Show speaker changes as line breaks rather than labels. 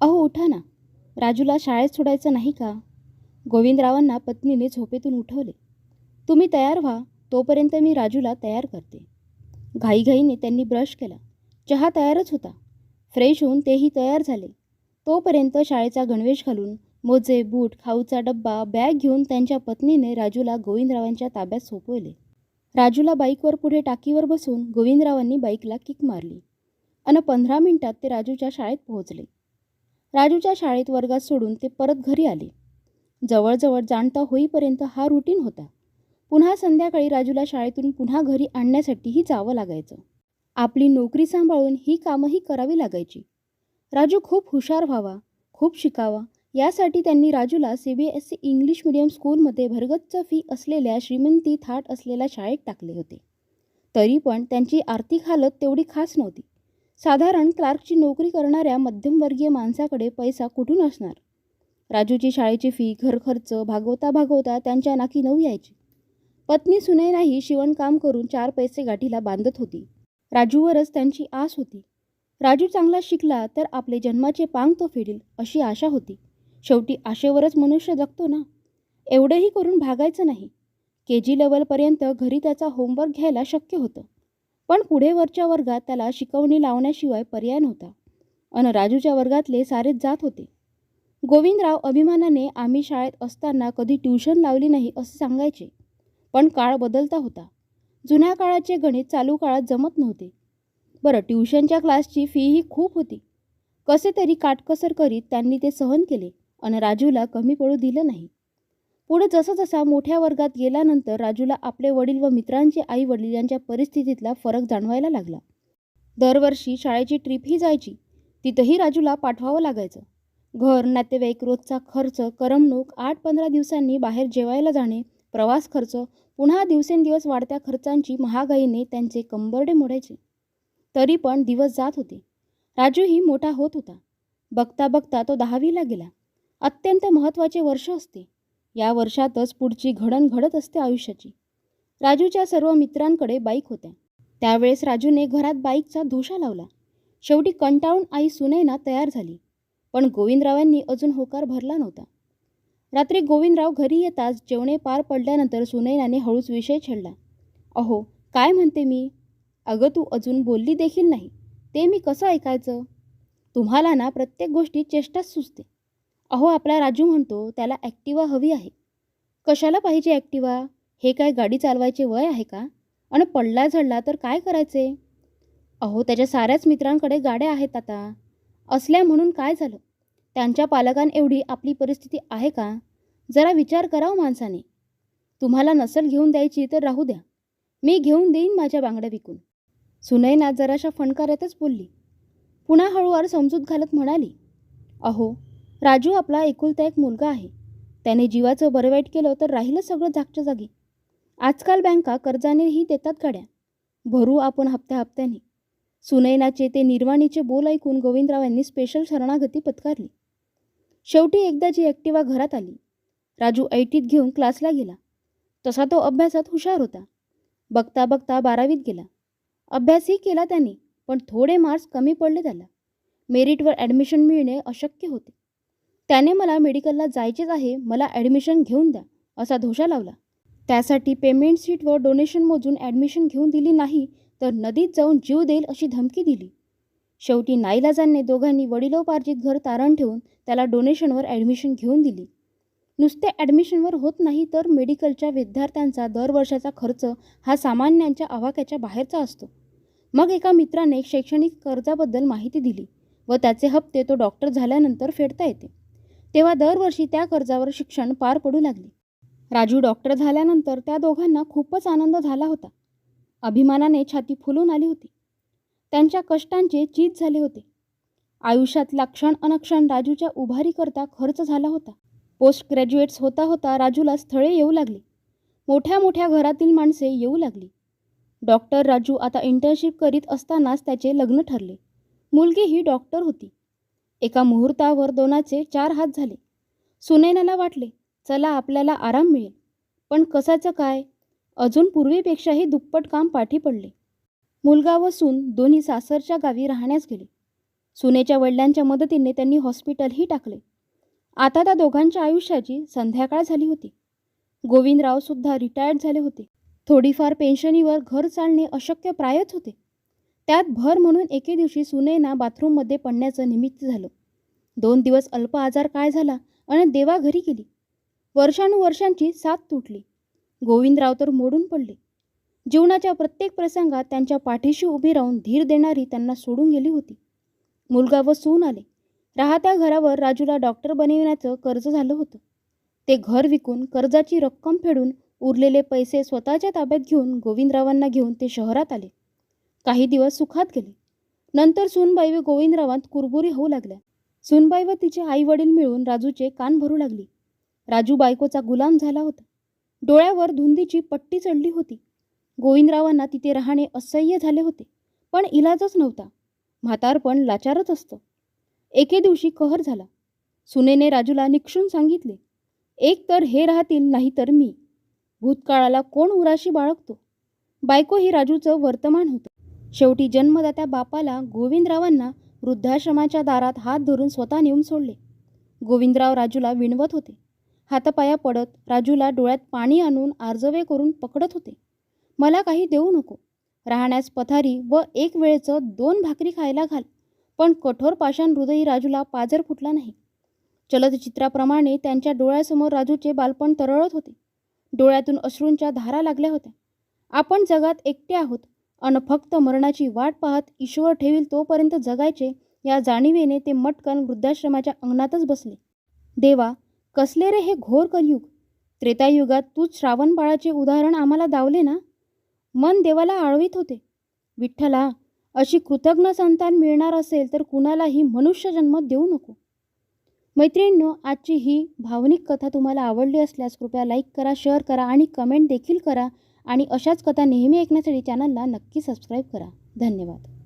अहो उठा ना. राजूला शाळेत सोडायचं नाही का? गोविंदरावांना पत्नीने झोपेतून उठवले. तुम्ही तयार व्हा तोपर्यंत मी राजूला तयार करते. घाईघाईने त्यांनी ब्रश केला. चहा तयारच होता. फ्रेश होऊन तेही तयार झाले. तोपर्यंत शाळेचा गणवेश घालून मोजे बूट खाऊचा डब्बा बॅग घेऊन त्यांच्या पत्नीने राजूला गोविंदरावांच्या ताब्यात सोपवले. राजूला बाईकवर पुढे टाकीवर बसून गोविंदरावांनी बाईकला किक मारली. अन पंधरा मिनिटात ते राजूच्या शाळेत पोहोचले. राजूच्या शाळेत वर्गात सोडून ते परत घरी आले. जवळजवळ जाणता होईपर्यंत हा रुटीन होता. पुन्हा संध्याकाळी राजूला शाळेतून पुन्हा घरी आणण्यासाठीही जावं लागायचं. आपली नोकरी सांभाळून ही कामंही करावी लागायची. राजू खूप हुशार व्हावा खूप शिकावा यासाठी त्यांनी राजूला C B S C English medium स्कूलमध्ये भरगच्च फी असलेल्या श्रीमंती थाट असलेल्या शाळेत टाकले होते. तरी पण त्यांची आर्थिक हालत तेवढी खास नव्हती. साधारण क्लार्कची नोकरी करणाऱ्या मध्यमवर्गीय माणसाकडे पैसा कुठून असणार? राजूची शाळेची फी घरखर्च भागवता भागवता त्यांच्या नाकी नऊ यायची. पत्नी सुनैनाही शिवणकाम करून चार पैसे गाठीला बांधत होती. राजूवरच त्यांची आस होती. राजू चांगला शिकला तर आपले जन्माचे पांग तो फेडेल अशी आशा होती. शेवटी आशेवरच मनुष्य जगतो ना? एवढंही करून भागायचं नाही. के जी लेवलपर्यंत घरी त्याचा होमवर्क घ्यायला शक्य होतं. पण पुढे वरच्या वर्गात त्याला शिकवणी लावण्याशिवाय पर्याय नव्हता. अन राजूच्या वर्गातले सारेच जात होते. गोविंदराव अभिमानाने आम्ही शाळेत असताना कधी ट्युशन लावली नाही असे सांगायचे. पण काळ बदलता होता. जुन्या काळाचे गणित चालू काळात जमत नव्हते. बरं ट्युशनच्या क्लासची फीही खूप होती. कसे तरी काटकसर करीत त्यांनी ते सहन केले. आणि राजूला कमी पडू दिलं नाही. पुढे जसा जसा मोठ्या वर्गात गेल्यानंतर राजूला आपले वडील व मित्रांचे आई वडील यांच्या परिस्थितीतला फरक जाणवायला लागला. दरवर्षी शाळेची ट्रीपही जायची. तिथंही राजूला पाठवावं लागायचं. घर नातेवाईक रोजचा खर्च करमणूक आठ पंधरा दिवसांनी बाहेर जेवायला जाणे प्रवास खर्च पुन्हा दिवसेंदिवस वाढत्या खर्चांची महागाईने त्यांचे कंबरडे मोडायचे. तरी पण दिवस जात होते. राजूही मोठा होत होता. बघता बघता तो दहावीला गेला. अत्यंत महत्त्वाचे वर्ष असते. या वर्षातच पुढची घडण घडत असते आयुष्याची. राजूच्या सर्व मित्रांकडे बाईक होत्या. त्यावेळेस राजूने घरात बाईकचा धोशा लावला. शेवटी कंटाळून आई सुनैना तयार झाली. पण गोविंदरावांनी अजून होकार भरला नव्हता. रात्री गोविंदराव घरी येताच जेवणे पार पडल्यानंतर सुनैनाने हळूच विषय छेडला. अहो काय म्हणते मी? अगं तू अजून बोलली देखील नाही. ते मी कसं ऐकायचं? तुम्हाला ना प्रत्येक गोष्टी चेष्टाच सुचते. अहो आपला राजू म्हणतो त्याला ॲक्टिवा हवी आहे. कशाला पाहिजे ॲक्टिवा? हे काय गाडी चालवायचे वय आहे का? आणि पडला झडला तर काय करायचे? अहो त्याच्या साऱ्याच मित्रांकडे गाड्या आहेत आता. असल्या म्हणून काय झालं? त्यांच्या पालकांएवढी आपली परिस्थिती आहे का? जरा विचार करावं माणसाने. तुम्हाला नसल घेऊन द्यायची तर राहू द्या. मी घेऊन देईन माझ्या बांगड्या विकून. सुनैना जराशा फणकारातच बोलली. पुन्हा हळूवार समजूत घालत म्हणाली अहो राजू आपला एकुलता एक मुलगा आहे. त्याने जीवाचं बरं वाईट केलं तर राहिलं सगळं जागच्या जागी. आजकाल बँका कर्जानेही देतात गाड्या. भरू आपण हप्त्या हप्त्याने. सुनैनाचे ते निर्वाणीचे बोल ऐकून गोविंदराव यांनी स्पेशल शरणागती पत्कारली. शेवटी एकदा जी ॲक्टिवा घरात आली. राजू ऐटीत घेऊन क्लासला गेला. तसा तो अभ्यासात हुशार होता. बघता बघता बारावीत गेला. अभ्यासही केला त्याने पण थोडे मार्क्स कमी पडले त्याला. मेरिटवर ॲडमिशन मिळणे अशक्य होते. त्याने मला मेडिकलला जायचेच आहे मला ॲडमिशन घेऊन द्या असा धोशा लावला. त्यासाठी पेमेंट सीटवर डोनेशन मोजून ॲडमिशन घेऊन दिली नाही तर नदीत जाऊन जीव देईल अशी धमकी दिली. शेवटी नाईलाजांनी दोघांनी वडिलोपार्जित घर तारण ठेवून त्याला डोनेशनवर ॲडमिशन घेऊन दिली. नुसते ॲडमिशनवर होत नाही तर मेडिकलच्या विद्यार्थ्यांचा दरवर्षाचा खर्च हा सामान्यांच्या आवाक्याच्या बाहेरचा असतो. मग एका मित्राने शैक्षणिक कर्जाबद्दल माहिती दिली व त्याचे हप्ते तो डॉक्टर झाल्यानंतर फेडता येते. तेव्हा दरवर्षी त्या कर्जावर शिक्षण पार पडू लागले. राजू डॉक्टर झाल्यानंतर त्या दोघांना खूपच आनंद झाला होता. अभिमानाने छाती फुलून आली होती. त्यांच्या कष्टांचे चीज झाले होते. आयुष्यातला क्षण अनक्षण राजूच्या उभारीकरता खर्च झाला होता. पोस्ट ग्रॅज्युएट्स होता होता राजूला स्थळे येऊ लागली. मोठ्या मोठ्या घरातील माणसे येऊ लागली. डॉक्टर राजू आता इंटर्नशिप करीत असतानाच त्याचे लग्न ठरले. मुलगी ही डॉक्टर होती. एका मुहूर्तावर दोनाचे चार हात झाले. सुनैनाला वाटले चला आपल्याला आराम मिळेल. पण कसाचं काय? अजून पूर्वीपेक्षाही दुप्पट काम पाठी पडले. मुलगा व सून दोन्ही सासरच्या गावी राहण्यास गेले. सुनेच्या वडिलांच्या मदतीने त्यांनी हॉस्पिटलही टाकले. आता त्या दोघांच्या आयुष्याची संध्याकाळ झाली होती. गोविंदरावसुद्धा रिटायर्ड झाले होते. थोडीफार पेन्शनीवर घर चालणे अशक्य प्रायच होते. त्यात भर म्हणून एके दिवशी सुनेना बाथरूममध्ये पडण्याचं निमित्त झालं. दोन दिवस अल्प आजार काय झाला आणि देवा घरी गेली. वर्षानुवर्षांची साथ तुटली. गोविंदराव तर मोडून पडले. जीवनाच्या प्रत्येक प्रसंगात त्यांच्या पाठीशी उभी राहून धीर देणारी त्यांना सोडून गेली होती. मुलगा व सून आले. राहत्या घरावर राजूला डॉक्टर बनविण्याचं कर्ज झालं होतं. ते घर विकून कर्जाची रक्कम फेडून उरलेले पैसे स्वतःच्या ताब्यात घेऊन गोविंदरावांना घेऊन ते शहरात आले. काही दिवस सुखात गेले. नंतर सुनबाई व गोविंदरावांत कुरबुरी होऊ लागल्या. सुनबाई व तिचे आई वडील मिळून राजूचे कान भरू लागली. राजू बायकोचा गुलाम झाला होता. डोळ्यावर धुंदीची पट्टी चढली होती. गोविंदरावांना तिथे राहणे असह्य झाले होते पण इलाजच नव्हता. म्हातारपण लाचारच असतं. एके दिवशी कहर झाला. सुनेने राजूला निक्षून सांगितले एक तर हे राहतील नाही तर मी. भूतकाळाला कोण उराशी बाळगतो? बायको ही राजूचं वर्तमान होतं. शेवटी जन्मदात्या बापाला गोविंदरावांना वृद्धाश्रमाच्या दारात हात धरून स्वतः नेऊन सोडले. गोविंदराव राजूला विणवत होते. हातापाया पडत राजूला डोळ्यात पाणी आणून आर्जवे करून पकडत होते. मला काही देऊ नको. राहण्यास पथारी व एक वेळेचं दोन भाकरी खायला घाल. पण कठोर पाषाण हृदयी राजूला पाजर फुटला नाही. चलचित्राप्रमाणे त्यांच्या डोळ्यासमोर राजूचे बालपण तरळत होते. डोळ्यातून अश्रूंच्या धारा लागल्या होत्या. आपण जगात एकटे आहोत. अन फक्त मरणाची वाट पाहत ईश्वर ठेवील तोपर्यंत जगायचे या जाणीवेने ते मटकन वृद्धाश्रमाच्या अंगणातच बसले. देवा कसले रे हे घोर कलयुग? त्रेतायुगात तूच श्रावण बाळाचे उदाहरण आम्हाला दावले ना? मन देवाला आळवीत होते. विठ्ठला अशी कृतज्ञ संतान मिळणार असेल तर कुणालाही मनुष्य जन्म देऊ नको. मैत्रिणींनो आजची ही भावनिक कथा तुम्हाला आवडली असल्यास कृपया लाईक करा शेअर करा आणि कमेंट देखील करा. आणि अशाच कथा नेहमी ऐकण्यासाठी चॅनलला नक्की सबस्क्राईब करा. धन्यवाद.